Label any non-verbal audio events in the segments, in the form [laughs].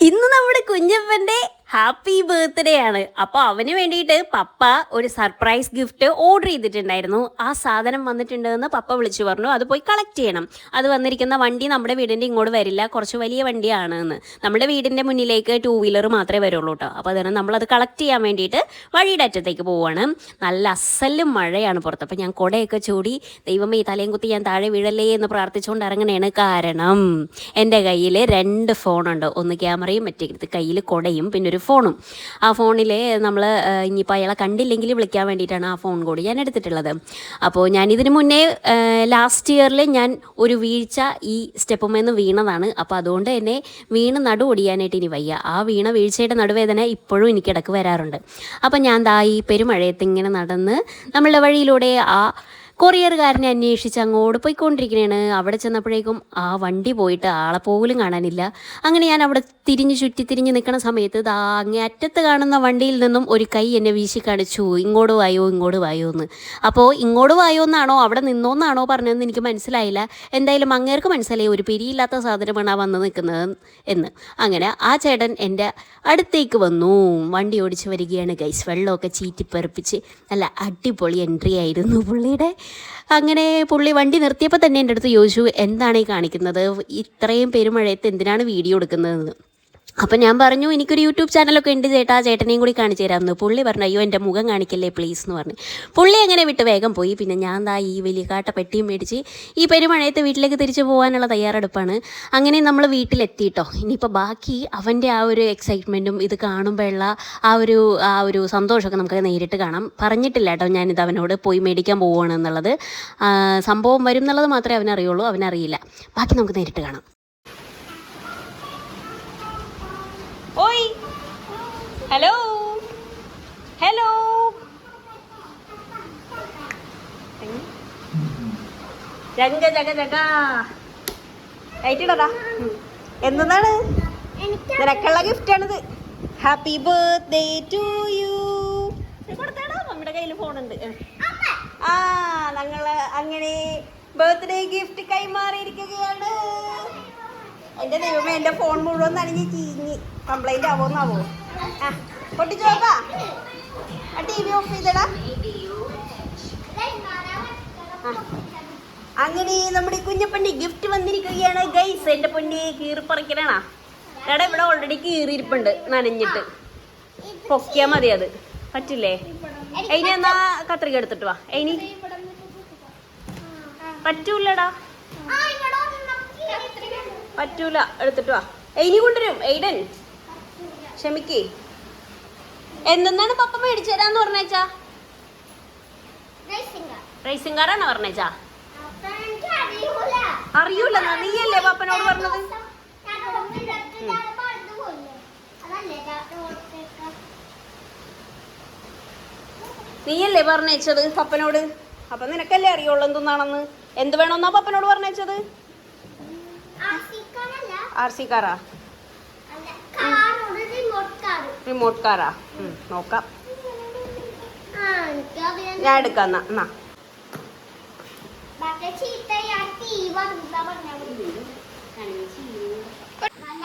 ഇന്ന് നമ്മുടെ കുഞ്ഞപ്പന്റെ happy birthday ആണ്. അപ്പോൾ അവന് വേണ്ടിയിട്ട് പപ്പ ഒരു സർപ്രൈസ് ഗിഫ്റ്റ് ഓർഡർ ചെയ്തിട്ടുണ്ടായിരുന്നു. ആ സാധനം വന്നിട്ടുണ്ടെന്ന് പപ്പ വിളിച്ചു പറഞ്ഞു. അത് പോയി കളക്ട് ചെയ്യണം. അത് വന്നിരിക്കുന്ന വണ്ടി നമ്മുടെ വീടിന്റെ ഇങ്ങോട്ട് വരില്ല. കുറച്ച് വലിയ വണ്ടിയാണ് എന്ന് നമ്മുടെ വീടിന്റെ മുന്നിലേക്ക് ടൂ വീലർ മാത്രമേ വരുള്ളൂ കേട്ടോ അപ്പോൾ അതുകൊണ്ട് നമ്മളത് കളക്ട് ചെയ്യാൻ വേണ്ടിയിട്ട് വഴിയുടെ അറ്റത്തേക്ക് പോവുകയാണ് നല്ല അസലും മഴയാണ് പുറത്ത്. അപ്പോൾ ഞാൻ കുടയൊക്കെ ചൂടി ദൈവമേ തലയും കുത്തി ഞാൻ താഴെ വീഴല്ലേ എന്ന് പ്രാർത്ഥിച്ചുകൊണ്ട് ഇറങ്ങണേണ് കാരണം. എന്റെ കയ്യിൽ രണ്ട് ഫോണുണ്ട് ഒന്ന് ക്യാമറയും മറ്റേ കയ്യിൽ കുടയും പിന്നെ ഒരു ഫോണും. ആ ഫോണിൽ നമ്മൾ ഇനിയിപ്പോൾ അയാളെ കണ്ടില്ലെങ്കിൽ വിളിക്കാൻ വേണ്ടിയിട്ടാണ് ആ ഫോൺ കൂടി ഞാൻ എടുത്തിട്ടുള്ളത്. അപ്പോൾ ഞാൻ ഇതിന് മുന്നേ ലാസ്റ്റ് ഇയറിൽ ഞാൻ ഒരു വീഴ്ച ഈ സ്റ്റെപ്പുമേന്ന് വീണതാണ്. അപ്പോൾ അതുകൊണ്ട് തന്നെ വീണ് നടു ഒടിയാനായിട്ട് ഇനി വയ്യ. ആ വീണ വീഴ്ചയുടെ നടുവേദന ഇപ്പോഴും എനിക്ക് എനിക്കിടക്ക് വരാറുണ്ട്. അപ്പോൾ ഞാൻ ദാ ഈ പെരുമഴയത്ത് ഇങ്ങനെ നടന്ന് നമ്മളുടെ വഴിയിലൂടെ ആ കൊറിയറുകാരനെ അന്വേഷിച്ച് അങ്ങോട്ട് പോയിക്കൊണ്ടിരിക്കുകയാണ് അവിടെ ചെന്നപ്പോഴേക്കും ആ വണ്ടി പോയിട്ട് ആളെ പോലും കാണാനില്ല. അങ്ങനെ ഞാൻ അവിടെ തിരിഞ്ഞ് ചുറ്റി തിരിഞ്ഞ് നിൽക്കുന്ന സമയത്ത് ദാ അങ്ങേ അറ്റത്ത് കാണുന്ന വണ്ടിയിൽ നിന്നും ഒരു കൈ എന്നെ വീശി കാണിച്ചു. ഇങ്ങോട്ട് വായോ ഇങ്ങോട്ട് വായോ എന്ന്. അപ്പോൾ ഇങ്ങോട്ട് വായോ എന്നാണോ അവിടെ നിന്നോ എന്നാണോ പറഞ്ഞതെന്ന് എനിക്ക് മനസ്സിലായില്ല. എന്തായാലും അങ്ങേർക്ക് മനസ്സിലായി ഒരു പിരിയില്ലാത്ത സാധനമാണ് ആ വന്ന് നിൽക്കുന്നത് എന്ന്. അങ്ങനെ ആ ചേട്ടൻ എന്റെ അടുത്തേക്ക് വന്നു. വണ്ടി ഓടിച്ച് വരികയാണ്. ഗൈസ് വെള്ളമൊക്കെ ചീറ്റിപ്പെറുപ്പിച്ച്. നല്ല അടിപൊളി എൻട്രി ആയിരുന്നു പുള്ളിയുടെ. അങ്ങനെ പുള്ളി വണ്ടി നിർത്തിയപ്പോൾ തന്നെ എന്റെ അടുത്ത് ചോദിച്ചു എന്താണ് ഈ കാണിക്കുന്നത്? ഇത്രയും പെരുമഴയത്ത് എന്തിനാണ് വീഡിയോ എടുക്കുന്നതെന്ന്? അപ്പം ഞാൻ പറഞ്ഞു എനിക്കൊരു യൂട്യൂബ് ചാനലൊക്കെ ഉണ്ട് ചേട്ടാ ചേട്ടനെയും കൂടി കാണിച്ചു തരാമെന്ന് പുള്ളി പറഞ്ഞു അയ്യോ എന്റെ മുഖം കാണിക്കല്ലേ പ്ലീസ് എന്ന് പറഞ്ഞു. പുള്ളി അങ്ങനെ വിട്ട് വേഗം പോയി. പിന്നെ ഞാൻ ദാ ഈ വലിയ കാട്ട പെട്ടിയും മേടിച്ച് ഈ പെരുമഴയത്ത് വീട്ടിലേക്ക് തിരിച്ചു പോകാനുള്ള തയ്യാറെടുപ്പാണ്. അങ്ങനെ നമ്മൾ വീട്ടിലെത്തിയിട്ടോ. ഇനിയിപ്പോൾ ബാക്കി അവന്റെ ആ ഒരു എക്സൈറ്റ്മെന്റും ഇത് കാണുമ്പോഴുള്ള ആ ഒരു ആ ഒരു സന്തോഷമൊക്കെ നമുക്ക് നേരിട്ട് കാണാം. പറഞ്ഞിട്ടില്ല കേട്ടോ ഞാനിത് അവനോട് പോയി മേടിക്കാൻ പോവുകയാണ് എന്നുള്ളത് സംഭവം വരും എന്നുള്ളത് മാത്രമേ അവനറിയുള്ളൂ അവനറിയില്ല. ബാക്കി നമുക്ക് നേരിട്ട് കാണാം. ഓയ് ഹലോ ഹലോ രംഗ ജഗ ജഗ. എന്താണ് നിനക്കുള്ള ഗിഫ്റ്റ് ആണിത് ഹാപ്പി ബർത്ത്ഡേ ടു യു മമ്മിയുടെ കയ്യിൽ ഫോണുണ്ട്. ആ ഞങ്ങൾ അങ്ങനെ ബർത്ത്ഡേ ഗിഫ്റ്റ് കൈമാറിയിരിക്കുകയാണ്. എന്റെ ദൈവമേ എന്റെ ഫോൺ മുഴുവൻ നനഞ്ഞ് ചീഞ്ഞ്. കംപ്ലൈന്റ് ആവോന്നാവോ ആ പൊട്ടിച്ചു നോക്കാ. ടി വി ഓഫ് ചെയ്തടാ. അങ്ങനെ നമ്മുടെ ഈ കുഞ്ഞപ്പന്റെ ഗിഫ്റ്റ് വന്നിരിക്കുകയാണ്. ഗൈസ് എന്റെ പൊണ്ണി കീറി പറിക്കണാ എടാ ഇവിടെ ഓൾറെഡി കീറിയിരിപ്പുണ്ട് നനഞ്ഞിട്ട്. പൊക്കിയാ മതി അത്. പറ്റില്ലേ? അയിനി എന്നാ കത്രിക എടുത്തിട്ട് വാ. ഇനി? പറ്റൂലടാ പറ്റൂല. എടുത്തിട്ട് വാ. എനി കൊണ്ടുവരും. എയ്ഡൻ ക്ഷമിക്കേ. എന്തെന്നാണ് പപ്പ മേടിച്ചു തരാന്ന് പറഞ്ഞേച്ചാ? റേസിംഗ് കാറാണ് പറഞ്ഞേച്ചാ? അറിയൂല. നീയല്ലേ പപ്പനോട് പറഞ്ഞത്? നീയല്ലേ പറഞ്ഞേച്ചത് പപ്പനോട്? അപ്പൊ നിനക്കല്ലേ അറിയുള്ളൂ എന്തെന്നാണെന്ന്. എന്ത് വേണമെന്നാ പപ്പനോട് പറഞ്ഞേച്ചത്? ആർ സി കാറാ? റിമോട്ട് കാറാ നോക്കാം. ഞാൻ എടുക്കാം എന്നാ എന്നാ.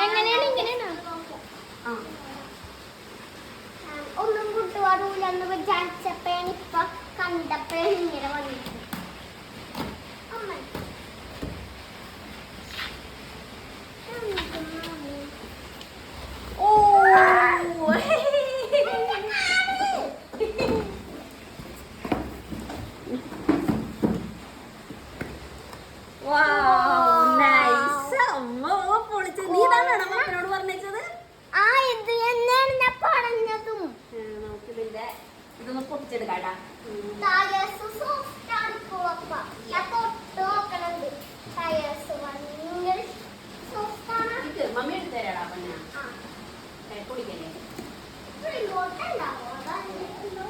എങ്ങനെയാണ് ഇങ്ങനെയാണ്? ആ. ഒന്നും കൂട്ടുപാടൂലെന്ന് വിചാരിച്ചപ്പോഴാണ് ഇപ്പൊ കണ്ടപ്പോഴാണ് ഇങ്ങനെ വന്നിട്ടുണ്ട് അമ്മ ഓ Wow, nice. അമ്മ, ഓ, പൊളിച്ച്. നീ ഇതാണോ പപ്പനോട് പറഞ്ഞേച്ചത് ആ ഇത് തന്നെയാണ് ഞാൻ പറഞ്ഞതും നമുക്കിതിന്റെ ഇതൊന്ന് പൊട്ടിച്ചെടുക്കാട്ടാ ടയേഴ്സ് സോഫ്റ്റ് ആണ് ഇപ്പോ അപ്പ ഞാൻ തൊട്ട് നോക്കണുണ്ട് ടയേഴ്സ് ഭയങ്കര സോഫ്റ്റ് ആണ് ഇത് മമ്മി എടുത്ത് തരാടാ പന്ന ആ പൊടിക്കല്ലേ റിമോട്ട് ഉണ്ടാവോ അതല്ലോ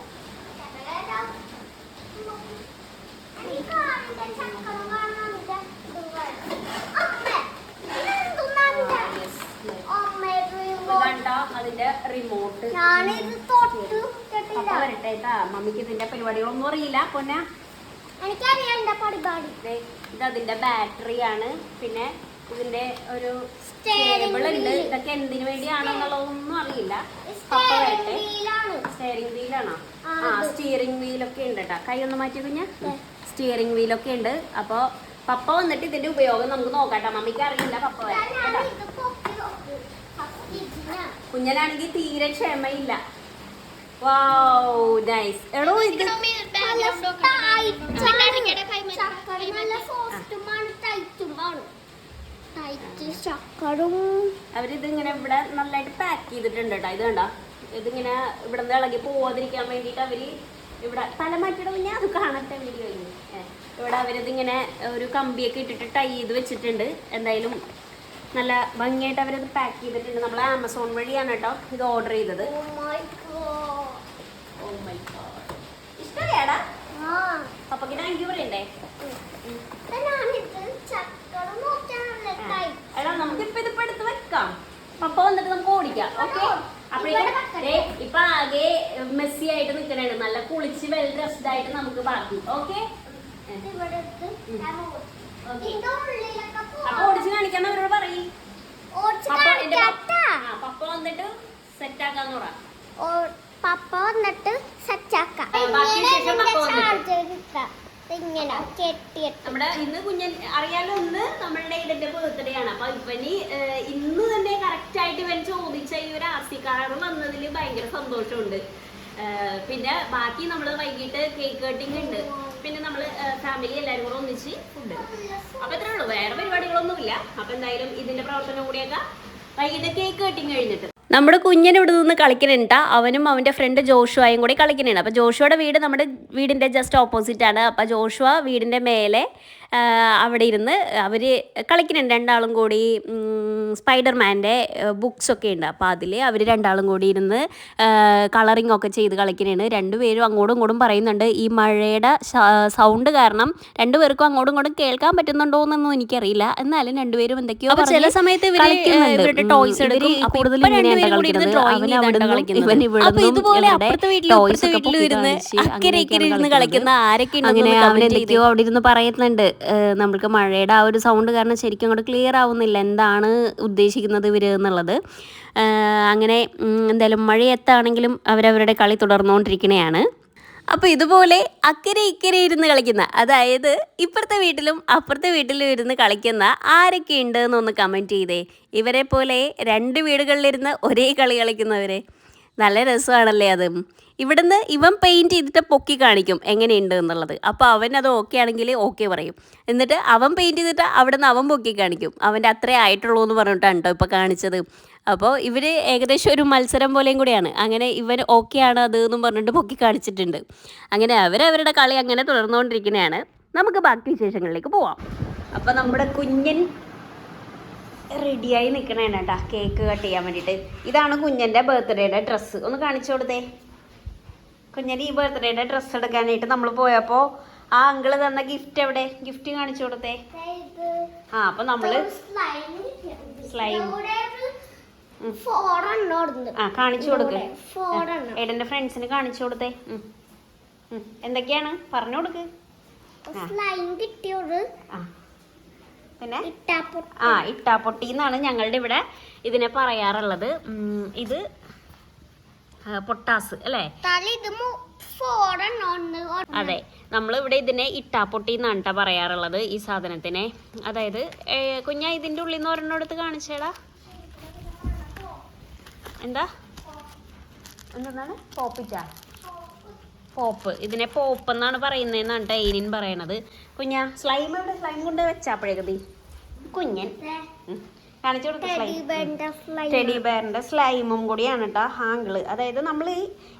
എനിക്ക് കാറിന്റെ ചക്രം കാണാൻ ഇത് അമ്മ ഇതെന്തുന്നാ അമ്മ റിമോട്ട് കണ്ടോ അതിന്റെ റിമോട്ട് ഞാനിത് തൊട്ട് പപ്പ കേട്ടില്ല വരട്ടെ കേട്ടാ മമ്മിക്ക് ഇതിന്റെ പരിപാടികളൊന്നും അറിയില്ല. പൊന്നെ? എനിക്കറിയാം പരിപാടി. ഇത് അതിന്റെ ബാറ്ററിയാണ് പിന്നെ ഇതിന്റെ ഒരു സ്റ്റേബിൾ ഉണ്ട്. ഇതൊക്കെ എന്തിനു വേണ്ടിയാണെന്നുള്ളതൊന്നും അറിയില്ല. പപ്പ സ്റ്റെയറിംഗ് വീലാണ് സ്റ്റിയറിംഗ് വീലാണോ ആ. സ്റ്റിയറിംഗ് വീലൊക്കെ ഉണ്ട് കേട്ടോ കൈ ഒന്ന് മാറ്റി കുഞ്ഞ. സ്റ്റിയറിംഗ് വീലൊക്കെ ഉണ്ട്. അപ്പോൾ പപ്പ വന്നിട്ട് ഇതിന്റെ ഉപയോഗം നമുക്ക് നോക്കാം കേട്ടോ മമ്മിക്ക് അറിയില്ല പപ്പ വരാം കേട്ടോ. ഇത് പൊക്കി നോക്ക്. ഫസ്റ്റ് ഇതിനാ. കുഞ്ഞനാണെങ്കിൽ തീരെ ക്ഷമയില്ല. അവരിതിങ്ങനെ നൈസ് എടോ ഇത് നല്ല tight ആണ്. ചക്കര നല്ല സോഫ്റ്റുമാണ് ടൈറ്റുമാണ് ടൈറ്റ് ചക്കരും അവരിത് ഇങ്ങനെ ഇവിടെ നല്ലായിട്ട് പാക്ക് ചെയ്തിട്ടുണ്ട് കേട്ടോ ഇത് കണ്ടോ? ഇതിങ്ങനെ ഇവിടെ നിന്ന് ഇളകി പോവാതിരിക്കാൻ വേണ്ടിയിട്ട് അവർ ഇവിടെ തല മാറ്റിയുടെ പിന്നെ അത് കാണട്ടെ വീഡിയോ ഇവിടെ അവരിതിങ്ങനെ ഒരു കമ്പിയൊക്കെ ഇട്ടിട്ട് ടൈ ചെയ്ത് വെച്ചിട്ടുണ്ട്. എന്തായാലും നല്ല ഭംഗിയായിട്ട് അവരത് പാക്ക് ചെയ്തിട്ടുണ്ട്. നമ്മൾ ആമസോൺ വഴിയാണ് കേട്ടോ ഇത് ഓർഡർ ചെയ്തത്. Oh. പപ്പക്ക് താങ്ക് യു പറയണ്ടേ. എടാ നമുക്കിപ്പോ ഇതിപ്പോ എടുത്ത് വെക്കാം. പപ്പ വന്നിട്ട് നമുക്ക് ഓടിക്കാം ഓക്കെ? വെക്കട്ടെ. ഇപ്പൊ ആകെ മെസ്സി ആയിട്ട് നിക്കണേ നല്ല കുളിച്ച് വെൽ ഡ്രസ്ഡ് ആയിട്ട് നമുക്ക് ബാക്കി ഓക്കെ? അപ്പൊ. ഓടിച്ച് കാണിക്കാൻ അവരോട് പറയും. പപ്പ. വന്നിട്ട് സെറ്റ് ആക്കാന്ന് പറ. ഓ- പപ്പ വന്നിട്ട് ഇങ്ങനെ കെട്ടിയിട്ട്. നമ്മുടെ ഇന്ന് കുഞ്ഞൻ അറിയാലോ ഇന്ന് നമ്മളുടെ ഇതിന്റെ ബർത്ത്ഡേ ആണ്. അപ്പൊ ഇവന് ഇന്ന് തന്നെ കറക്റ്റ് ആയിട്ട് ഇവൻ ചോദിച്ച ഈ ഒരു സി വന്നതിൽ ഭയങ്കര സന്തോഷമുണ്ട്. പിന്നെ ബാക്കി നമ്മൾ വൈകിട്ട് കേക്ക് കട്ടിങ് ഉണ്ട്. പിന്നെ നമ്മൾ ഫാമിലി എല്ലാവരും കൂടെ ഒന്നിച്ച് ഫുഡ് അപ്പൊ ഇത്രേ ഉള്ളൂ. വേറെ പരിപാടികളൊന്നുമില്ല. അപ്പൊ എന്തായാലും ഇതിന്റെ പ്രവർത്തനം കൂടിയൊക്കെ വൈകിട്ട് കേക്ക് കട്ടിങ് കഴിഞ്ഞിട്ട്. നമ്മുടെ കുഞ്ഞൻ ഇവിടെ നിന്ന് കളിക്കുന്നുണ്ട് അവനും അവന്റെ ഫ്രണ്ട് ജോഷുവായും കൂടി കളിക്കുന്നുണ്ട് അപ്പോൾ ജോഷുവയുടെ വീട് നമ്മുടെ വീടിന്റെ ജസ്റ്റ് ഓപ്പോസിറ്റ് ആണ്. അപ്പോൾ ജോഷുവ വീടിന്റെ മേലെ അവിടെ ഇരുന്ന് അവർ കളിക്കുന്നുണ്ട്. രണ്ടാളും കൂടി സ്പൈഡർമാന്റെ ബുക്സൊക്കെ ഉണ്ട്. അപ്പോൾ അതിൽ അവർ രണ്ടാളും കൂടി ഇരുന്ന് കളറിംഗ് ഒക്കെ ചെയ്ത് കളിക്കുന്നുണ്ട്. രണ്ടുപേരും അങ്ങോട്ടും ഇങ്ങോട്ടും പറയുന്നുണ്ട്. ഈ മഴയുടെ സൗണ്ട് കാരണം രണ്ടുപേർക്കും അങ്ങോട്ടും ഇങ്ങോട്ടും കേൾക്കാൻ പറ്റുന്നുണ്ടോ എന്നൊന്നും എനിക്കറിയില്ല. എന്നാലും രണ്ടുപേരും എന്തൊക്കെയോ ചില സമയത്ത് ഇവർ കളിക്കുന്നുണ്ട്. ഇവരുടെ ഉം, toys ഇവർ എടുക്കും. അപ്പൊ കൂടുതൽ ഇപ്പൊ കൂടി ഇരുന്ന് കളിക്കുന്നത്. drawing അവൻ ചെയ്താണ് ഇവൻ ഇവിടുന്നും ഇതുപോലെ അപ്പുറത്തെ വീട്ടിലും toys ഒക്കെ വീട്ടിലും പൊക്കി ഇരുന്ന് കാണിച്ച് അക്കരെ ഇക്കരെ ഇരുന്ന് അങ്ങനെയൊക്കെയാണ് കളിക്കുന്ന ആരൊക്കെ അങ്ങനെ അവൻ എന്തൊക്കെയോ അവിടെ ഇരുന്ന് പറയുന്നുണ്ട്. നമ്മൾക്ക് മഴയുടെ ആ ഒരു സൗണ്ട് കാരണം ശരിക്കും അങ്ങോട്ട് ക്ലിയർ ആവുന്നില്ല എന്താണ് ഉദ്ദേശിക്കുന്നത് ഇവർ എന്നുള്ളത്. അങ്ങനെ എന്തായാലും എന്തായാലും മഴയത്താണെങ്കിലും അവരവരുടെ കളി തുടർന്നുകൊണ്ടിരിക്കുന്നതാണ് അപ്പോൾ ഇതുപോലെ അക്കരെ ഇക്കരെ ഇരുന്ന് കളിക്കുന്ന അതായത് ഇപ്പുറത്തെ വീട്ടിലും അപ്പുറത്തെ വീട്ടിലും ഇരുന്ന് കളിക്കുന്ന ആരൊക്കെ ഉണ്ട് എന്നൊന്ന് കമന്റ് ചെയ്തേ. ഇവരെ പോലെ രണ്ട് വീടുകളിലിരുന്ന് ഒരേ കളി കളിക്കുന്നവരെ. നല്ല രസമാണല്ലേ അത്. ഇവിടുന്ന് ഇവൻ പെയിന്റ് ചെയ്തിട്ട് പൊക്കി കാണിക്കും എങ്ങനെയുണ്ട് എന്നുള്ളത്. അപ്പോൾ അവൻ അത് ഓക്കെ ആണെങ്കിൽ ഓക്കെ പറയും. എന്നിട്ട് അവൻ പെയിന്റ് ചെയ്തിട്ട് അവിടെ നിന്ന് അവൻ പൊക്കി കാണിക്കും. അവന്റെ അത്രേ ആയിട്ടുള്ളൂ എന്ന് പറഞ്ഞിട്ടാണ് കേട്ടോ ഇപ്പോൾ കാണിച്ചത്. അപ്പോൾ ഇവർ ഏകദേശം ഒരു മത്സരം പോലെയും കൂടിയാണ്. അങ്ങനെ ഇവൻ ഓക്കെ ആണ് അത് എന്നും പറഞ്ഞിട്ട് പൊക്കി കാണിച്ചിട്ടുണ്ട്. അങ്ങനെ അവരവരുടെ കളി അങ്ങനെ തുടർന്നുകൊണ്ടിരിക്കുന്നതാണ് നമുക്ക് ബാക്കി വിശേഷങ്ങളിലേക്ക് പോവാം. അപ്പോൾ നമ്മുടെ കുഞ്ഞൻ റെഡിയായി നിൽക്കണേണ് കേട്ടോ കേക്ക് കട്ട് ചെയ്യാൻ വേണ്ടിയിട്ട് ഇതാണ് കുഞ്ഞന്റെ ബർത്ത്ഡേയുടെ ഡ്രസ്സ് ഒന്ന് കാണിച്ചു കൊടുത്തേ. കുഞ്ഞന്റെ ഈ ബർത്ത്ഡേയുടെ ഡ്രസ്സ് എടുക്കാനായിട്ട് നമ്മൾ പോയപ്പോൾ ആ അങ്കിൾ തന്ന ഗിഫ്റ്റ് എവിടെ? ഗിഫ്റ്റ് കാണിച്ചു കൊടുത്തേ. ആ അപ്പം നമ്മൾ സ്ലൈം. ആ കാണിച്ചു കൊടുക്ക്. ഏടന്റെ ഫ്രണ്ട്സിന് കാണിച്ചു കൊടുത്തേ. എന്തൊക്കെയാണ്? പറഞ്ഞു കൊടുക്ക്. സ്ലൈം ആ. പിന്നെ. ആ ഇട്ടാപ്പൊട്ടി എന്നാണ് ഞങ്ങളുടെ ഇവിടെ ഇതിനെ പറയാറുള്ളത്. ഇത് പൊട്ടാസ് അല്ലേ? അതെ നമ്മൾ ഇവിടെ ഇതിനെ ഇട്ടാപ്പൊട്ടി എന്നാണ് കേട്ടോ പറയാറുള്ളത് ഈ സാധനത്തിനെ. അതായത് കുഞ്ഞ ഇതിന്റെ ഉള്ളിൽ നിന്ന് ഒരെണ്ണം എടുത്ത് കാണിച്ചേടാ. എന്താ? എന്താണ് പോപ്പിറ്റാ. പോപ്പ്. ഇതിനെ പോപ്പ് എന്നാണ് പറയുന്നത് എന്നാണ് ടൈനിൻ പറയണത്. കുഞ്ഞ സ്ലൈം ഇവിടെ സ്ലൈം കൊണ്ട് വെച്ചാപ്പോഴേക്കതി കുഞ്ഞൻ. കാണിച്ചു കൊടുക്കാം ടെഡി ബെയറിന്റെ സ്ലൈമും കൂടിയാണ് കേട്ടോ ഹാങ്കിൾ. അതായത് നമ്മൾ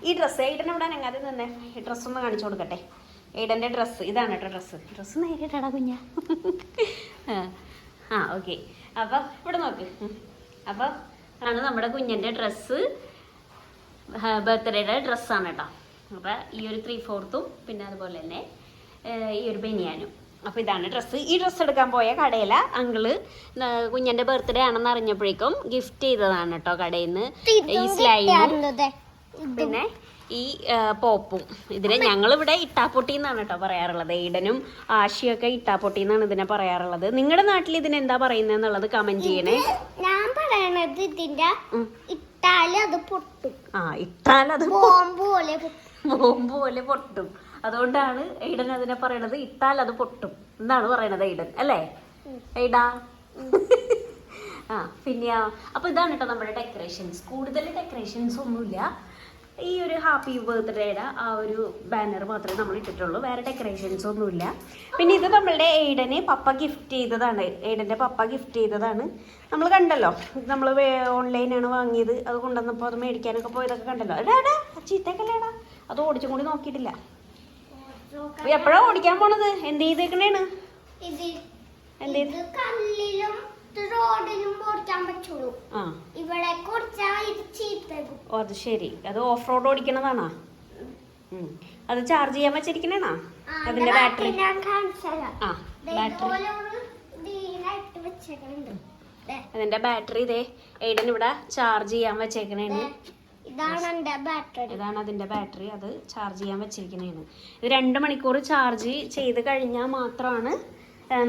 ഈ ഡ്രസ്സ് ഏടൻ ഇവിടെ അനങ്ങാതെ നിന്നെ? ഈ ഡ്രസ്സ് ഒന്ന് കാണിച്ചു കൊടുക്കട്ടെ. ഏടന്റെ ഡ്രസ്സ് ഇതാണ് കേട്ടോ ഡ്രസ്സ് ഡ്രസ്സ് നേരിട്ടാടാ കുഞ്ഞ. ആ ഓക്കെ അപ്പോൾ ഇവിടെ നോക്ക്. അപ്പൊ ആണ് നമ്മുടെ കുഞ്ഞന്റെ ഡ്രസ്സ് ബർത്ത്ഡേയുടെ ഡ്രസ്സാണ് കേട്ടോ. അപ്പോൾ ഈ ഒരു ത്രീ ഫോർത്തും പിന്നെ അതുപോലെ തന്നെ ഈ ഒരു ബനിയാനും. അപ്പോൾ ഇതാണ് ഡ്രസ്സ് ഈ ഡ്രസ്സ് എടുക്കാൻ പോയ കടയില അങ്കിൾ കുഞ്ഞന്റെ ബർത്ത്ഡേ ആണെന്ന് അറിഞ്ഞപ്പോഴേക്കും ഗിഫ്റ്റ് ചെയ്തതാണ് കേട്ടോ കടയിൽ നിന്ന് ഈ സ്ലൈമും. പിന്നെ ഈ പോപ്പും. ഇതിനെ ഞങ്ങളിവിടെ ഇട്ടാപ്പൊട്ടി എന്നാണ് കേട്ടോ പറയാറുള്ളത്. ഈടനും ആഷിയൊക്കെ ഇട്ടാപ്പൊട്ടി എന്നാണ് ഇതിനെ പറയാറുള്ളത്. നിങ്ങളുടെ നാട്ടിൽ ഇതിന് എന്താ പറയുന്നത് എന്നുള്ളത് കമന്റ് ചെയ്യണേ. ഞാൻ പറയണത് ഇതിന്റെ ഇട്ടാലും അത് പൊട്ടും. ആ ഇട്ടാലും അത് പോലെ പൊട്ടും. ബോംബ് പോലെ പൊട്ടും. അതുകൊണ്ടാണ് എയ്ഡൻ അതിനെ പറയണത് ഇട്ടാൽ അത് പൊട്ടും എന്നാണ് പറയണത് എയ്ഡൻ അല്ലേ? എയ്ഡാ? ആ പിന്നെയാ അപ്പൊ ഇതാണ് കേട്ടോ നമ്മുടെ ഡെക്കറേഷൻസ് കൂടുതൽ ഡെക്കറേഷൻസ് ഒന്നുമില്ല. ഈ ഒരു ഹാപ്പി ബർത്ത്ഡേയുടെ ആ ഒരു ബാനർ മാത്രമേ നമ്മൾ ഇട്ടിട്ടുള്ളൂ. വേറെ ഡെക്കറേഷൻസ് ഒന്നുമില്ല. പിന്നെ ഇത് നമ്മളുടെ എയ്ഡനെ പപ്പ ഗിഫ്റ്റ് ചെയ്തതാണ്. എയ്ഡന്റെ പപ്പ ഗിഫ്റ്റ് ചെയ്തതാണ്. നമ്മൾ കണ്ടല്ലോ നമ്മൾ ഓൺലൈനാണ് വാങ്ങിയത്. അത് കൊണ്ടുവന്നപ്പോൾ അത് മേടിക്കാനൊക്കെ പോയതൊക്കെ കണ്ടല്ലോ. എടാ ചീത്തക്കല്ലേടാ അത് ഓടിച്ചും കൂടി നോക്കിയിട്ടില്ല. എപ്പോഴാ ഓടിക്കാൻ പോണത്? എന്ത് ചെയ്തേക്കണേണ്? അത് ശരി. അത് ഓഫ് റോഡ് ഓടിക്കണതാണാ? അത് ചാർജ് ചെയ്യാൻ വെച്ചിരിക്കണേണാ? അതിന്റെ ബാറ്ററി? ആ അതിന്റെ ബാറ്ററി ഇതേ എയ്ഡൻ ഇവിടെ ചാർജ് ചെയ്യാൻ വെച്ചേക്കണേണ്. ഇതാണ് എന്റെ ബാറ്ററി. ഇതാണ് അതിന്റെ ബാറ്ററി. അത് ചാർജ് ചെയ്യാൻ വെച്ചിരിക്കുന്നതാണ്. ഇത് രണ്ട് മണിക്കൂർ ചാർജ് ചെയ്ത് കഴിഞ്ഞാൽ മാത്രമാണ്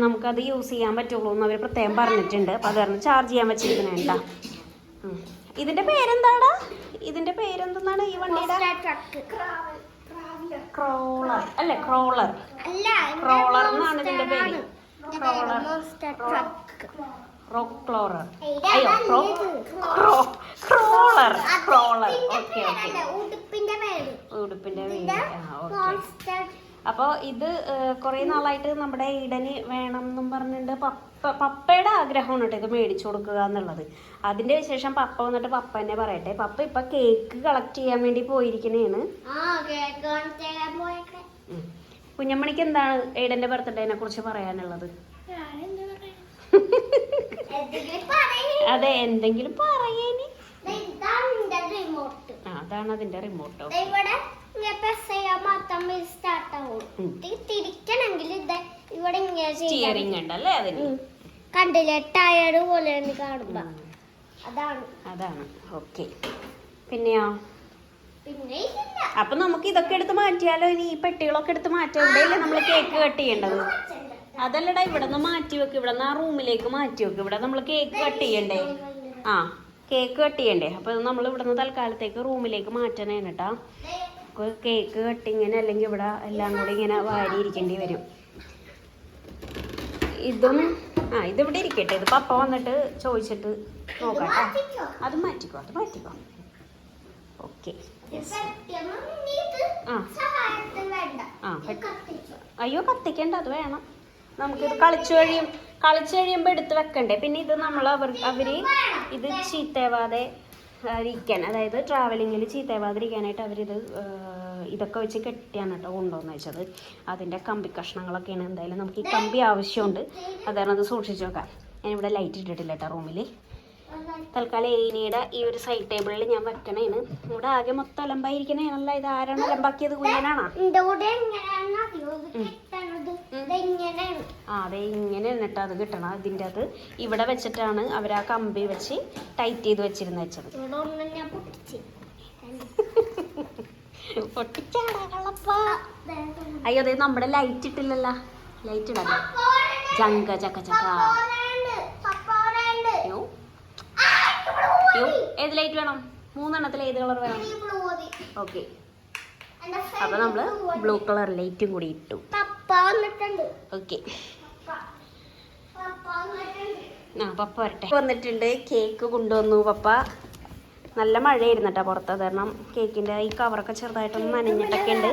നമുക്കത് യൂസ് ചെയ്യാൻ പറ്റുള്ളൂ എന്ന് അവർ പ്രത്യേകം പറഞ്ഞിട്ടുണ്ട്. അപ്പോൾ അത് കാരണം ചാർജ് ചെയ്യാൻ വെച്ചിരിക്കുന്നത് ഇതിന്റെ പേരെന്താടാ? ഇതിന്റെ പേരെന്തെന്നാണ് ഈ വണ്ടിയുടെ? ക്രോളർ അല്ലേ ക്രോളർ അല്ല ക്രോളർ എന്നാണ് ഇതിന്റെ പേര്. ക്രോളർ ട്രക്ക് റോക്ക് ക്ലോറർ അയ്യോ ക്രോ ക്രോ ക്രോളർ ക്രോളർ ഓക്കെ ഓക്കെ ഉടുപ്പിന്റെ പേര്. ഓക്കെ അപ്പോൾ ഇത് കുറേ നാളായിട്ട് നമ്മുടെ ഈടന് വേണം എന്നും പറഞ്ഞിട്ട് പപ്പ പപ്പയുടെ ആഗ്രഹമാണ് കേട്ടോ ഇത് മേടിച്ചു കൊടുക്കുക എന്നുള്ളത്. അതിന്റെ ശേഷം പപ്പ വന്നിട്ട് പപ്പ തന്നെ പറയട്ടെ. പപ്പ ഇപ്പൊ കേക്ക് കളക്ട് ചെയ്യാൻ വേണ്ടി പോയിരിക്കണേന്ന് കുഞ്ഞമ്മണിക്ക് എന്താണ് ഈടന്റെ ബർത്ത്ഡേനെ കുറിച്ച് പറയാനുള്ളത്. അതെ എന്തെങ്കിലും പറയേനി. അതാണ് അതിന്റെ റിമോട്ടോ ഇവിടെ തിരിക്കണമെങ്കിൽ ഇവിടെ സ്റ്റിയറിംഗ് ഉണ്ടല്ലേ അതിന്? കണ്ടില്ലേ ടയർ കാണുമ്പോ? അതാണ്. അതാണ് ഓക്കെ പിന്നെയോ? പിന്നെ ഇതില്ല. അപ്പൊ നമുക്ക് ഇതൊക്കെ എടുത്ത് മാറ്റിയാലോ? ഇനി ഈ പെട്ടികളൊക്കെ എടുത്ത് മാറ്റാൻ നമ്മൾ നമ്മൾ കേക്ക് കട്ട് ചെയ്യേണ്ടത് അതല്ലടാ ഇവിടെ മാറ്റി വെക്ക്. ഇവിടെ നിന്ന് ആ റൂമിലേക്ക് മാറ്റി വെക്ക്. ഇവിടെ നമ്മൾ കേക്ക് കട്ട് ചെയ്യണ്ടേ? ആ കേക്ക് കട്ട് ചെയ്യണ്ടേ? അപ്പൊ നമ്മൾ ഇവിടെ നിന്ന് തൽക്കാലത്തേക്ക് റൂമിലേക്ക് മാറ്റണേ കേട്ടാ കേക്ക് കട്ടിങ്ങിന് അല്ലെങ്കിൽ ഇവിടെ എല്ലാം കൂടി ഇങ്ങനെ വാരി ഇരിക്കേണ്ടി വരും. ഇതും ആ ഇതിവിടെ ഇരിക്കട്ടെ. ഇത് പപ്പ വന്നിട്ട് ചോദിച്ചിട്ട് നോക്കാം. അത് മാറ്റിക്കോ അത് മാറ്റിക്കോ. ഓക്കെ. ആ ആ അയ്യോ കത്തിക്കണ്ട. അത് വേണം. നമുക്കിത് കളിച്ചു കഴിയും. കളിച്ചു കഴിയുമ്പോൾ എടുത്ത് വെക്കണ്ടേ? പിന്നെ ഇത് നമ്മൾ അവർ അവർ ഇത് ചീത്തയാവാതെ ഇരിക്കാൻ അതായത് ട്രാവലിങ്ങിൽ ചീത്തയാവാതിരിക്കാനായിട്ട് അവരിത് ഇതൊക്കെ വെച്ച് കെട്ടിയാണ് കേട്ടോ കൊണ്ടുവന്ന് വെച്ചത്. അതിന്റെ കമ്പി കഷ്ണങ്ങളൊക്കെയാണ് എന്തായാലും നമുക്ക് ഈ കമ്പി ആവശ്യമുണ്ട്. അതാണ് അത് സൂക്ഷിച്ചു വെക്കാം. ഞാനിവിടെ ലൈറ്റ് ഇട്ടിട്ടില്ല കേട്ടോ റൂമിൽ തൽക്കാലം ഏനിയുടെ ഈ ഒരു സൈഡ് ടേബിളിൽ ഞാൻ വെക്കണേന് ഇവിടെ ആകെ മൊത്തം അലമ്പായിരിക്കണേനല്ല ഇത് ആരാണ് അലമ്പാക്കിയത്? കുഞ്ഞനാണോ ആ അതെ ഇങ്ങനെ എന്നിട്ട് അത് കിട്ടണം അതിന്റെ അത് ഇവിടെ വെച്ചിട്ടാണ് അവർ ആ കമ്പി വെച്ച് ടൈറ്റ് ചെയ്ത് വെച്ചിരുന്ന വെച്ചത്. [laughs] അയ്യോ അതെ നമ്മുടെ ലൈറ്റ് ഇട്ടില്ലല്ലോ. ലൈറ്റ് ഇടാ ജങ്ക ചക്ക ചക്ക. അയ്യോ ഏത് ലൈറ്റ് വേണം? മൂന്നെണ്ണത്തിൽ ഏത് കളർ വേണം? ഓക്കെ അപ്പൊ നമ്മൾ ബ്ലൂ കളർ ലൈറ്റും കൂടി ഇട്ടു. ഓക്കെ ആ പപ്പ വരട്ടെ. വന്നിട്ടുണ്ട്. കേക്ക് കൊണ്ടുവന്നു പപ്പ. നല്ല മഴയായിരുന്നു കേട്ടോ പുറത്ത്. കാരണം കേക്കിന്റെ ഈ കവറൊക്കെ ചെറുതായിട്ടൊന്ന് നനഞ്ഞിട്ടൊക്കെ ഉണ്ട്.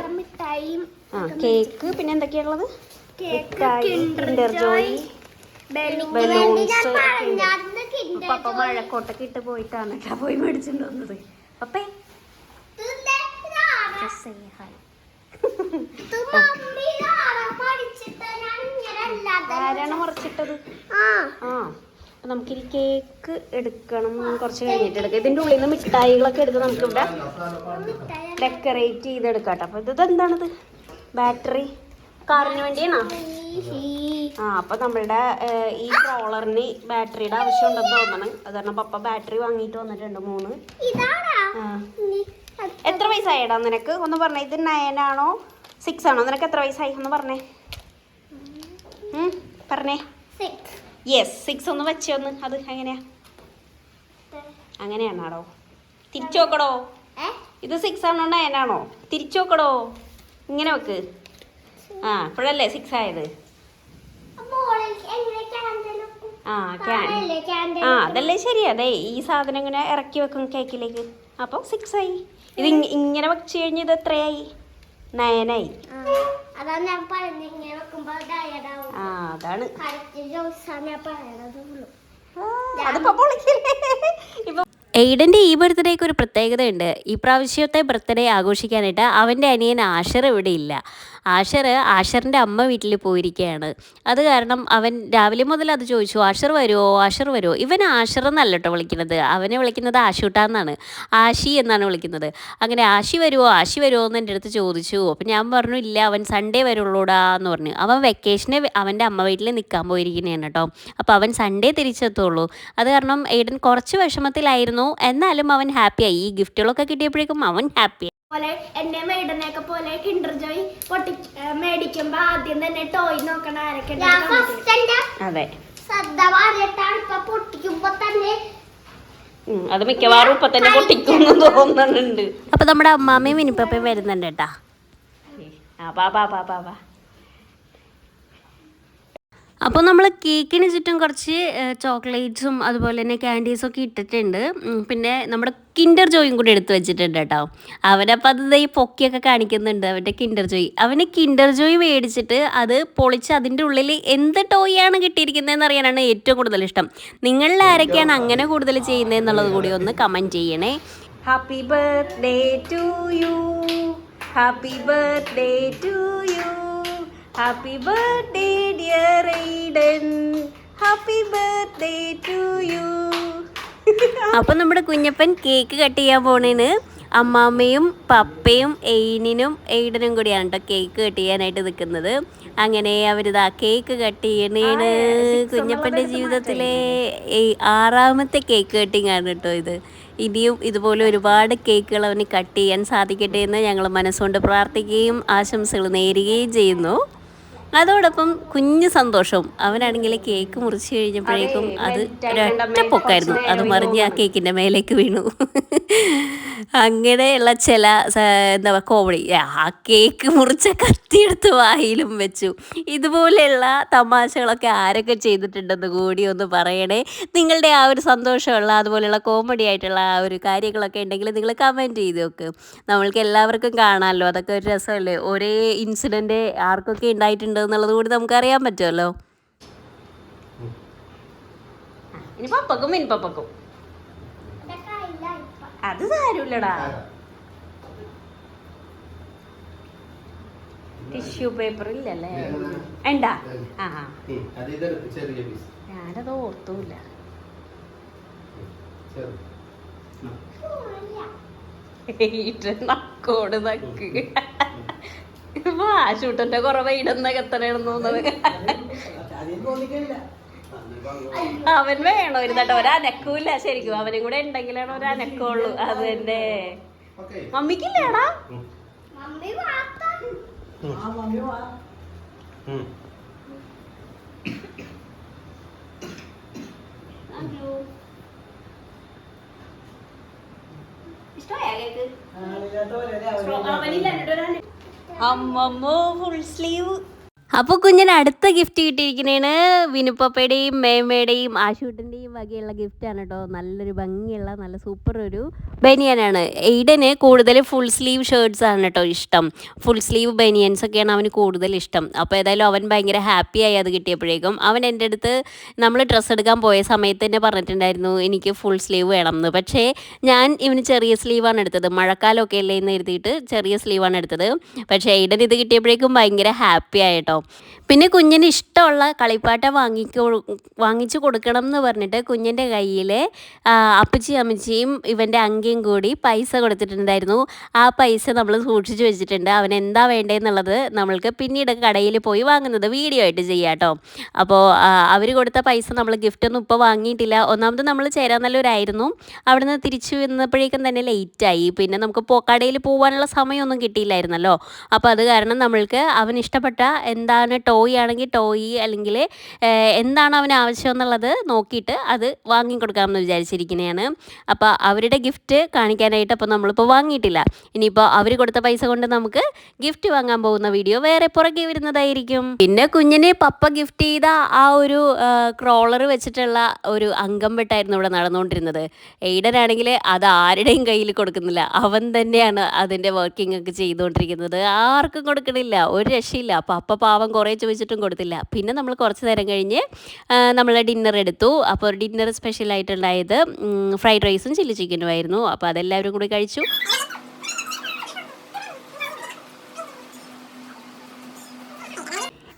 ആ കേക്ക് പിന്നെ എന്തൊക്കെയാണുള്ളത് മിഠായി കിൻഡർ ജോയ്. ബലൂൺസ് പപ്പ മഴക്കോട്ടൊക്കെ ഇട്ട് പോയിട്ടാണ് കേട്ടോ പോയി മേടിച്ചിട്ട് വന്നത്. പപ്പേ. ആരാണ് മുറിച്ചിട്ടത്? ആ. അപ്പൊ നമുക്കിനി കേക്ക് എടുക്കണം കുറച്ച് കഴിഞ്ഞിട്ട് എടുക്കാം. ഇതിന്റെ ഉള്ളിൽ നിന്ന് മിഠായികളൊക്കെ എടുത്ത് നമുക്കിവിടെ ഡെക്കറേറ്റ് ചെയ്തെടുക്കാം കേട്ടോ. അപ്പൊ ഇത് എന്താണിത് ബാറ്ററി? കാറിന് വേണ്ടിയാണോ? ആ അപ്പൊ നമ്മളുടെ ഈ ട്രോളറിന് ബാറ്ററിയുടെ ആവശ്യം ഉണ്ടെന്ന് തോന്നണം. അത് കാരണം പപ്പ ബാറ്ററി വാങ്ങിയിട്ട് വന്നിട്ടുണ്ട് മൂന്ന്. എത്ര വയസ്സായടാ നിനക്ക്? ഒന്ന് പറഞ്ഞേ ഇത് നയൻ ആണോ? സിക്സ് ആണോ? നിനക്ക് എത്ര വയസ്സായി? ഒന്ന് പറഞ്ഞേ. പറഞ്ഞേ. യെസ് സിക്സ് ഒന്ന് വെച്ചേ ഒന്ന്. അത് എങ്ങനെയാ? അങ്ങനെയാണാടോ. തിരിച്ചു നോക്കടോ. ഇത് സിക്സ് ആണോ നയൻ ആണോ? തിരിച്ചു നോക്കടോ. ഇങ്ങനെ വെക്ക്. ആ ഇപ്പോഴല്ലേ സിക്സ് ആയത്? ആ ക്യാൻ ക്യാൻഡിൽ ആ അതല്ലേ ശരി അതെ ഈ സാധനം ഇങ്ങനെ ഇറക്കി വെക്കും കേക്കിലേക്ക് അപ്പോൾ സിക്സ് ആയി. ഇത് ഇങ് ഇങ്ങനെ വെച്ച് കഴിഞ്ഞ് ഇത് എത്രയായി? നയനായി. ആ അതാണ്. അതിപ്പോ പൊളിക്കില്ലേ? ഇപ്പൊ എയ്ഡന്റെ ഈ ബർത്ത്ഡേക്ക് ഒരു പ്രത്യേകതയുണ്ട്. ഈ പ്രാവശ്യത്തെ ബർത്ത്ഡേ ആഘോഷിക്കാനായിട്ട് അവന്റെ അനിയൻ ആഷർ ഇവിടെ ഇല്ല. ആഷർ ആഷറിന്റെ അമ്മ വീട്ടിൽ പോയിരിക്കുകയാണ് അത് കാരണം അവൻ രാവിലെ മുതൽ അത് ചോദിച്ചു ആഷർ വരുമോ ആഷർ വരുമോ ഇവൻ ആഷർ എന്നല്ല കേട്ടോ വിളിക്കുന്നത്. അവനെ വിളിക്കുന്നത് ആശുട്ടാന്നാണ് ആഷി എന്നാണ് വിളിക്കുന്നത്. അങ്ങനെ ആശി വരുമോ ആശി വരുമോ എന്ന് എന്റെ അടുത്ത് ചോദിച്ചു. അപ്പം ഞാൻ പറഞ്ഞു ഇല്ല അവൻ സൺഡേ വരുള്ളൂടാ എന്ന് പറഞ്ഞു. അവൻ വെക്കേഷന് അവന്റെ അമ്മ വീട്ടിൽ നിൽക്കാൻ പോയിരിക്കുന്നതാണ് കേട്ടോ. അപ്പോൾ അവൻ സൺഡേ തിരിച്ചെത്തുള്ളൂ. അത് കാരണം എയ്ഡൻ കുറച്ച് വിഷമത്തിലായിരുന്നു എന്നാലും അവൻ ഹാപ്പിയായി ഈ ഗിഫ്റ്റുകളൊക്കെ കിട്ടിയപ്പോഴേക്കും അവൻ ഹാപ്പി പോലെ എന്നെ മേടുന്നൊക്കെ പോലെ കിൻഡർ ജോയ് പൊട്ടി മേടിക്കുമ്പോ ആദ്യം തന്നെ ടോയ് നോക്കണ ആരൊക്കെ അതെ. പൊട്ടിക്കുമ്പോ തന്നെ അത് മിക്കവാറും ഇപ്പൊ തന്നെ പൊട്ടിക്കുന്നു തോന്നുന്നുണ്ട്. അപ്പൊ നമ്മുടെ അമ്മാമ്മയും മിനിപ്പപ്പയും വരുന്നുണ്ട് കേട്ടാ. ആ ബാ ബാ ബാ ബാ ബാ അപ്പോൾ നമ്മൾ കേക്കിന് ചുറ്റും കുറച്ച് ചോക്ലേറ്റ്സും അതുപോലെ തന്നെ ക്യാൻഡീസും ഒക്കെ ഇട്ടിട്ടുണ്ട്. പിന്നെ നമ്മുടെ കിൻഡർ ജോയും കൂടി എടുത്തു വെച്ചിട്ടുണ്ട് കേട്ടോ. അവനപ്പോൾ അത് ഈ പൊക്കിയൊക്കെ കാണിക്കുന്നുണ്ട് അവന്റെ കിൻഡർ ജോയി അവന് കിൻഡർ ജോയി മേടിച്ചിട്ട് അത് പൊളിച്ച് അതിന്റെ ഉള്ളിൽ എന്ത് ടോയാണ് കിട്ടിയിരിക്കുന്നതെന്ന് അറിയാനാണ് ഏറ്റവും കൂടുതൽ ഇഷ്ടം. നിങ്ങളിൽ ആരൊക്കെയാണ് അങ്ങനെ കൂടുതൽ ചെയ്യുന്നതെന്നുള്ളത് കൂടി ഒന്ന് കമന്റ് ചെയ്യണേ. Happy birthday to you happy birthday to you happy birthday dear Aiden happy birthday to you അപ്പം നമ്മുടെ കുഞ്ഞപ്പൻ കേക്ക് കട്ട് ചെയ്യാൻ പോണേന് അമ്മാമ്മയും പപ്പയും എയ്നിനും എയ്ഡനും കൂടിയാണ് കേട്ടോ കേക്ക് കട്ട് ചെയ്യാനായിട്ട് നിൽക്കുന്നത് അങ്ങനെ അവരിതാ കേക്ക് കട്ട് ചെയ്യണേണ് കുഞ്ഞപ്പന്റെ ജീവിതത്തിലെ ആറാമത്തെ കേക്ക് കട്ടിങ് ആണ് കേട്ടോ ഇത്. ഇനിയും ഇതുപോലെ ഒരുപാട് കേക്കുകൾ അവന് കട്ട് ചെയ്യാൻ സാധിക്കട്ടെ എന്ന് ഞങ്ങൾ മനസ്സുകൊണ്ട് പ്രാർത്ഥിക്കുകയും ആശംസകൾ നേരുകയും ചെയ്യുന്നു. അതോടൊപ്പം കുഞ്ഞു സന്തോഷവും. അവനാണെങ്കിൽ കേക്ക് മുറിച്ച് കഴിഞ്ഞപ്പോഴേക്കും അത് ഒരൊറ്റ പൊക്കായിരുന്നു. അത് മറിഞ്ഞ് ആ കേക്കിന്റെ മേലേക്ക് വീണു. അങ്ങനെയുള്ള ചില എന്താ പറയുക കോമഡി ആ കേക്ക് മുറിച്ച കത്തിയെടുത്ത് വായിലും വെച്ചു. ഇതുപോലെയുള്ള തമാശകളൊക്കെ ആരൊക്കെ ചെയ്തിട്ടുണ്ടെന്ന് കൂടി ഒന്ന് പറയണേ. നിങ്ങളുടെ ആ ഒരു സന്തോഷമുള്ള അതുപോലെയുള്ള കോമഡി ആയിട്ടുള്ള ആ ഒരു കാര്യങ്ങളൊക്കെ ഉണ്ടെങ്കിൽ നിങ്ങൾ കമന്റ് ചെയ്ത് നോക്ക് നമ്മൾക്ക് എല്ലാവർക്കും കാണാമല്ലോ. അതൊക്കെ ഒരു രസമല്ലേ? ഒരേ ഇൻസിഡന്റ് ആർക്കൊക്കെ ഉണ്ടായിട്ടുണ്ട് എന്നുള്ളത് കൂടി നമുക്ക് അറിയാൻ പറ്റുമല്ലോ. പപ്പക്കും ഇനി പപ്പക്കും ഇതൊക്കെ ഇല്ല ഇപ്പൊ അത് സാരമില്ലടാ. ടിഷ്യൂ പേപ്പർ ഇല്ലല്ലേ ഉണ്ടാ ആ. ഞാനത് ഓർത്തൂല ചെറു ഇല്ല. നക്കോട് നക്ക്. ആശൂട്ടന്റെ കുറവ് ഇടുന്നൊക്കെ എത്രയാണെന്ന് തോന്നുന്നത്. അവൻ വേണോ ഒരു തട്ട ഒരനക്കൂല ശരിക്കും. അവനും കൂടെ ഉണ്ടെങ്കിലാണ് ഒരു അനക്കമുള്ളൂ. അത് തന്നെ. മമ്മിക്കില്ലേടാ? മമ്മിക്കില്ലേടാ മമ്മി വാത്ത അമ്മമ്മോ ഫുൾ സ്ലീവ് അപ്പോൾ കുഞ്ഞിന് അടുത്ത ഗിഫ്റ്റ് കിട്ടിയിരിക്കുന്നതാണ് വിനുപ്പപ്പയുടെയും മേമയുടെയും ആശൂട്ടിന്റെയും വകയുള്ള ഗിഫ്റ്റാണ് കേട്ടോ നല്ലൊരു ഭംഗിയുള്ള നല്ല സൂപ്പർ ഒരു ബനിയനാണ്. എയ്ഡന് കൂടുതൽ ഫുൾ സ്ലീവ് ഷർട്ട്സ് ആണ് കേട്ടോ ഇഷ്ടം. ഫുൾ സ്ലീവ് ബനിയൻസ് ഒക്കെയാണ് അവന് കൂടുതൽ ഇഷ്ടം. അപ്പോൾ ഏതായാലും അവൻ ഭയങ്കര ഹാപ്പിയായി അത് കിട്ടിയപ്പോഴേക്കും. അവൻ എന്റെ അടുത്ത് നമ്മൾ ഡ്രസ്സ് എടുക്കാൻ പോയ സമയത്ത് തന്നെ പറഞ്ഞിട്ടുണ്ടായിരുന്നു എനിക്ക് ഫുൾ സ്ലീവ് വേണം എന്ന് പക്ഷേ ഞാൻ ഇവന് ചെറിയ സ്ലീവാണ് എടുത്തത്. മഴക്കാലമൊക്കെ അല്ലേ എന്ന് എഴുതിയിട്ട് ചെറിയ സ്ലീവാണ് എടുത്തത്. പക്ഷേ എയ്ഡൻ ഇത് കിട്ടിയപ്പോഴേക്കും ഭയങ്കര ഹാപ്പി ആയിട്ടോ പിന്നെ കുഞ്ഞിന് ഇഷ്ടമുള്ള കളിപ്പാട്ട വാങ്ങിക്കോ വാങ്ങിച്ചു കൊടുക്കണം എന്ന് പറഞ്ഞിട്ട് കുഞ്ഞിന്റെ കയ്യിൽ അപ്പച്ചി അമ്മച്ചിയും ഇവന്റെ അങ്കിയും കൂടി പൈസ കൊടുത്തിട്ടുണ്ടായിരുന്നു. ആ പൈസ നമ്മൾ സൂക്ഷിച്ചു വെച്ചിട്ടുണ്ട്. അവൻ എന്താ വേണ്ടതെന്നുള്ളത് നമ്മൾക്ക് പിന്നീട് കടയിൽ പോയി വാങ്ങുന്നത് വീഡിയോ ആയിട്ട് ചെയ്യാം അപ്പോൾ അവർ കൊടുത്ത പൈസ നമ്മൾ ഗിഫ്റ്റൊന്നും ഇപ്പോൾ വാങ്ങിയിട്ടില്ല. ഒന്നാമത് നമ്മൾ ചേരാനല്ലൂരായിരുന്നു. അവിടെ നിന്ന് തിരിച്ചു വന്നപ്പോഴേക്കും തന്നെ ലേറ്റായി പിന്നെ നമുക്ക് കടയിൽ പോകാനുള്ള സമയമൊന്നും കിട്ടിയില്ലായിരുന്നല്ലോ. അപ്പോൾ അത് കാരണം നമ്മൾക്ക് അവൻ ഇഷ്ടപ്പെട്ട എന്താണ് ടോയ് ആണെങ്കിൽ ടോയ് അല്ലെങ്കിൽ എന്താണ് അവന് ആവശ്യം എന്നുള്ളത് നോക്കിയിട്ട് അത് വാങ്ങിക്കൊടുക്കാമെന്ന് വിചാരിച്ചിരിക്കുന്നതാണ് അപ്പോൾ അവരുടെ ഗിഫ്റ്റ് കാണിക്കാനായിട്ട് അപ്പോൾ നമ്മളിപ്പോൾ വാങ്ങിയിട്ടില്ല. ഇനിയിപ്പോൾ അവർ കൊടുത്ത പൈസ കൊണ്ട് നമുക്ക് ഗിഫ്റ്റ് വാങ്ങാൻ പോകുന്ന വീഡിയോ വേറെ പുറകെ വരുന്നതായിരിക്കും. പിന്നെ കുഞ്ഞിനെ പപ്പ ഗിഫ്റ്റ് ചെയ്ത ആ ഒരു ക്രോളർ വെച്ചിട്ടുള്ള ഒരു അംഗം വെട്ടായിരുന്നു ഇവിടെ നടന്നുകൊണ്ടിരുന്നത്. എയ്ഡൻ ആണെങ്കിൽ അത് ആരുടെയും കയ്യിൽ കൊടുക്കുന്നില്ല. അവൻ തന്നെയാണ് അതിന്റെ വർക്കിംഗ് ഒക്കെ ചെയ്തുകൊണ്ടിരിക്കുന്നത്. ആർക്കും കൊടുക്കണില്ല. ഒരു രക്ഷയില്ല. അപ്പ പാവം കുറേ ചോദിച്ചിട്ടും കൊടുത്തില്ല. പിന്നെ നമ്മൾ കുറച്ച് നേരം കഴിഞ്ഞ് നമ്മൾ ഡിന്നർ എടുത്തു. അപ്പോൾ ഡിന്നർ സ്പെഷ്യലായിട്ടുണ്ടായത് ഫ്രൈഡ് റൈസും ചില്ലി ചിക്കനും ആയിരുന്നു. അപ്പോൾ അതെല്ലാവരും കൂടി കഴിച്ചു.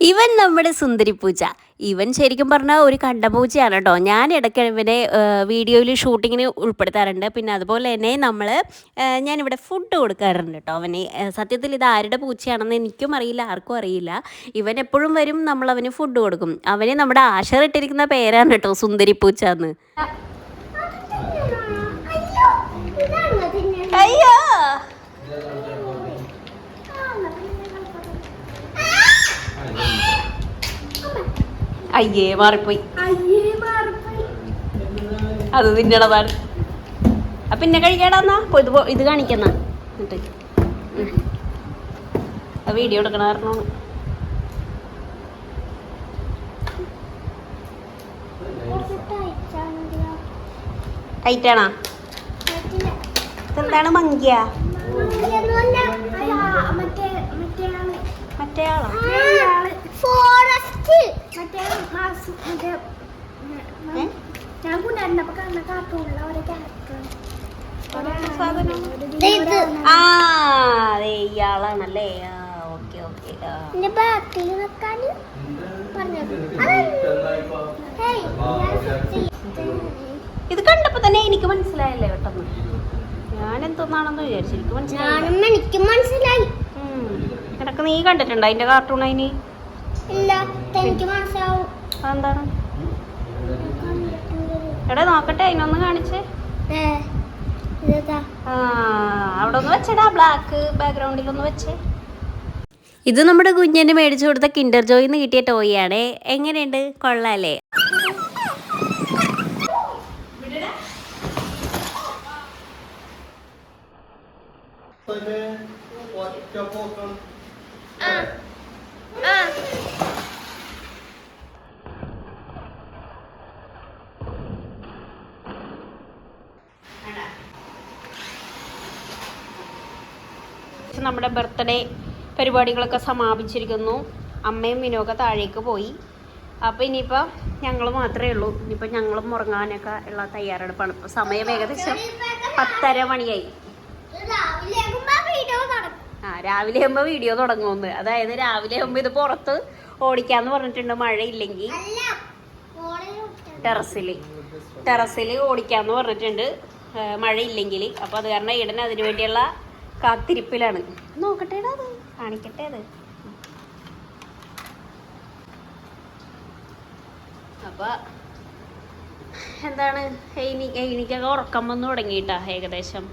ഇവൻ നമ്മുടെ സുന്ദരി പൂജ ഇവൻ ശരിക്കും പറഞ്ഞാൽ ഒരു കണ്ടപൂജയാണ് കേട്ടോ ഞാൻ ഇടയ്ക്ക് ഇവനെ വീഡിയോയിൽ ഷൂട്ടിങ്ങിന് ഉൾപ്പെടുത്താറുണ്ട്. പിന്നെ അതുപോലെ തന്നെ നമ്മൾ ഞാനിവിടെ ഫുഡ് കൊടുക്കാറുണ്ട് കേട്ടോ അവന്. സത്യത്തിൽ ഇത് ആരുടെ പൂച്ചയാണെന്ന് എനിക്കും അറിയില്ല ആർക്കും അറിയില്ല. ഇവൻ എപ്പോഴും വരും നമ്മൾ അവന് ഫുഡ് കൊടുക്കും. അവന് നമ്മുടെ ആശർ ഇട്ടിരിക്കുന്ന പേരാണ് കേട്ടോ സുന്ദരി പൂച്ച എന്ന് അയ്യോ ഇതാണ് തിന്നണത്. അയ്യോ മാറിപ്പോയി. അത് നിന്നടതാണ് അപ്പൊ പിന്നെ കഴിക്കാടാന്നാ ഇത് ഇത് കാണിക്കുന്ന. എന്നിട്ട്. വീഡിയോ എടുക്കണ കാരണം കുറച്ച് ടൈറ്റാണാ. ഇതെന്താണ് മങ്കിയ? മറ്റേ ആൾ. ഫോറസ്റ്റ്. മറ്റേ മാസു മറ്റേ? ഞാൻ ക്യാരക്ടർ. ഇയാളാണല്ലേ? ഓക്കെ ഓക്കെ എന്റെ ബാക്കിൽ. ഇത് കണ്ടപ്പോ തന്നെ എനിക്ക് മനസ്സിലായല്ലേ പെട്ടെന്ന്. ഞാൻ എന്തോന്നാണെന്ന് വിചാരിച്ചു. എനിക്ക് മനസ്സിലായി. എനിക്ക് നീ കണ്ടിട്ടുണ്ടോ അതിന്റെ കാർട്ടൂൺ അതിന് ഇല്ല എനിക്ക് മനസ്സിലാവും. എന്താണ് എടാ നോക്കട്ടെ അതിനൊന്ന് കാണിച്ചേ. അവിടെ ഒന്ന് വെച്ചടാ ബ്ലാക്ക് ബാക്ക്ഗ്രൗണ്ടിൽ ഒന്ന് വെച്ചേ. ഇത് നമ്മുടെ കുഞ്ഞിന് മേടിച്ചു കൊടുത്ത കിൻഡർ ജോയിൽ നിന്ന് കിട്ടിയ ടോയാണ് ആണ്. എങ്ങനെയുണ്ട്? കൊള്ളാല്ലേ? ഒറ്റ പോക്കാണ് ആ, ആ. നമ്മുടെ ബർത്ത്ഡേ പരിപാടികളൊക്കെ സമാപിച്ചിരിക്കുന്നു. അമ്മയും വിനോക്കെ താഴേക്ക് പോയി. അപ്പോൾ ഇനിയിപ്പോൾ ഞങ്ങൾ മാത്രമേ ഉള്ളൂ. ഇനിയിപ്പോൾ ഞങ്ങളും ഉറങ്ങാനൊക്കെ ഉള്ള തയ്യാറെടുപ്പാണ്. ഇപ്പോൾ സമയം ഏകദേശം പത്തര മണിയായി. ആ രാവിലെ ആകുമ്പോൾ വീഡിയോ തുടങ്ങുമെന്ന്. അതായത് രാവിലെ ആകുമ്പോൾ ഇത് പുറത്ത് ഓടിക്കാന്ന് പറഞ്ഞിട്ടുണ്ട്. മഴയില്ലെങ്കിൽ. ടെറസിൽ ടെറസിൽ ഓടിക്കാന്ന് പറഞ്ഞിട്ടുണ്ട്. മഴയില്ലെങ്കിൽ. അപ്പോൾ അത് കാരണം ഈടൻ അതിനു വേണ്ടിയുള്ള കാത്തിരിപ്പിലാണ്. നോക്കട്ടെ കാണിക്കട്ടെ അത്. അപ്പൊ എന്താണ്? എനിക്കൊക്കെ ഉറക്കം വന്നു തുടങ്ങിയിട്ടാ ഏകദേശം.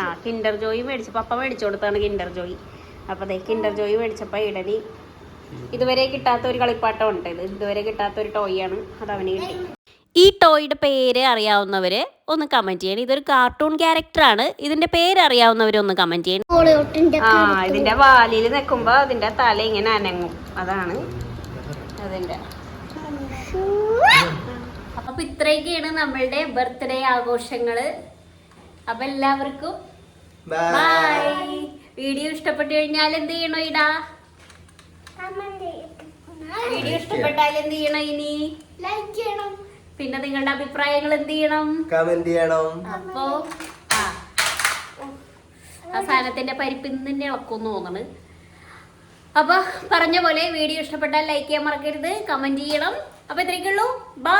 ആ കിൻഡർ ജോയി മേടിച്ചു പപ്പ മേടിച്ചു കൊടുത്താണ് കിൻഡർ ജോയി. അപ്പോൾ അതെ കിൻഡർ ജോയി മേടിച്ചപ്പോൾ ഇടനി ഇതുവരെ കിട്ടാത്ത ഒരു കളിപ്പാട്ടം ഉണ്ട് ഇത്. ഇതുവരെ കിട്ടാത്ത ഒരു ടോയ് ആണ്. അത് അവന് കിട്ടി. ഈ ടോയുടെ പേര് അറിയാവുന്നവര് ഒന്ന് കമന്റ് ചെയ്യണം. ഇതൊരു കാർട്ടൂൺ ക്യാരക്ടർ ആണ്. ഇതിന്റെ പേര് അറിയാവുന്നവര് ഒന്ന് കമന്റ് ചെയ്യണം. ആ ഇതിന്റെ വാലിൽ നിൽക്കുമ്പോ അതിന്റെ തല ഇങ്ങനെ അനങ്ങും. അതാണ് അതിന്റെ. അപ്പൊ ഇത്രയൊക്കെയാണ് നമ്മളുടെ ബർത്ത്ഡേ ആഘോഷങ്ങൾ. അപ്പൊ എല്ലാവർക്കും ബൈ വീഡിയോ ഇഷ്ടപ്പെട്ടു കഴിഞ്ഞാൽ എന്ത് ചെയ്യണോ ഇടാ? വീഡിയോ ഇഷ്ടപ്പെട്ടാൽ എന്ത് ചെയ്യണം ഇനി? ലൈക്ക് ചെയ്യണം. പിന്നെ നിങ്ങളുടെ അഭിപ്രായങ്ങൾ എന്ത് ചെയ്യണം? കമന്റ് ചെയ്യണം. അപ്പോ ആ. ആ സാധനത്തിന്റെ പരിപ്പ് ഇന്ന് തന്നെ ഇളക്കുമെന്ന് തോന്നണ് അപ്പൊ പറഞ്ഞ പോലെ വീഡിയോ ഇഷ്ടപ്പെട്ടാൽ ലൈക്ക് ചെയ്യാൻ മറക്കരുത് കമന്റ് ചെയ്യണം. അപ്പൊ ഇത്രയ്ക്കുള്ളൂ ബൈ